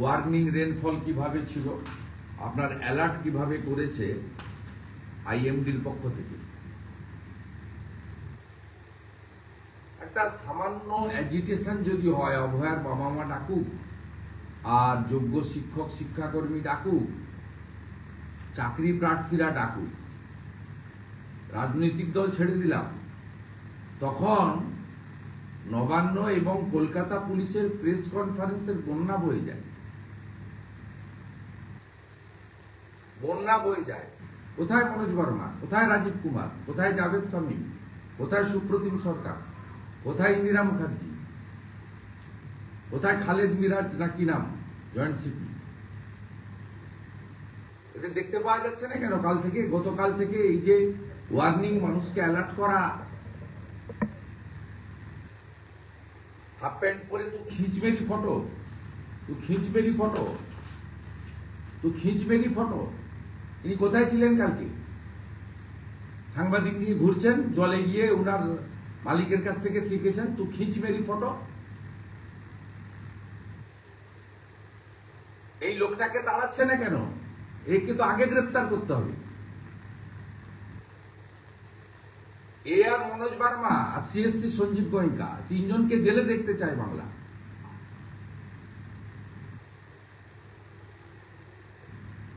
Warning rainfall কীভাবে ছিল? আপনার অ্যালার্ট কীভাবে করেছে? আইএমডির পক্ষ থেকে। একটা সামান্য অ্যাজিটেশন যদি হয়, অভয়ার বাবা মা ডাকুক, আর যোগ্য শিক্ষক, শিক্ষাকর্মী ডাকুক, চাকরি প্রার্থীরা ডাকুক, রাজনৈতিক দল ছেড়ে দিলাম, তখন নবান্ন এবং কলকাতা পুলিশের প্রেস কনফারেন্সের বন্যা বয়ে যায়। বন্যা বয়ে যায়। কোথায় মনোজ বর্মা? কোথায় রাজীব কুমার? কোথায় জাভেদ সামিম কোথায় সুপ্রতিম সরকার? কোথায় ইন্দিরা মুখার্জি? কোথায় খালেদ মিরাজ না কি নাম? Joint CP. এদের দেখতে পাওয়া যাচ্ছে না কেন? কাল থেকে, গতকাল থেকে এই যে ওয়ার্নিং মানুষকে অ্যালার্ট করা। হাফ প্যান্ট পরে তো খিঁচবেনি ফটো। তো খিঁচবেনি ফটো। তো খিঁচবেনি ফটো। ইনি কোথায় ছিলেন কালকে? সাংবাদিক নিয়ে ঘুরছেন, জলে গিয়ে ওনার মালিকের কাছ থেকে শিখেছেন তো খিঁচবেরি ফটো। এই লোকটাকে তাড়াচ্ছে না কেন? একে তো আগে গ্রেপ্তার করতে হবে। এ আর মনোজ বার্মা আর সিএসসি সঞ্জীব গোয়েঙ্কা, তিনজনকে জেলে দেখতে চায় বাংলা।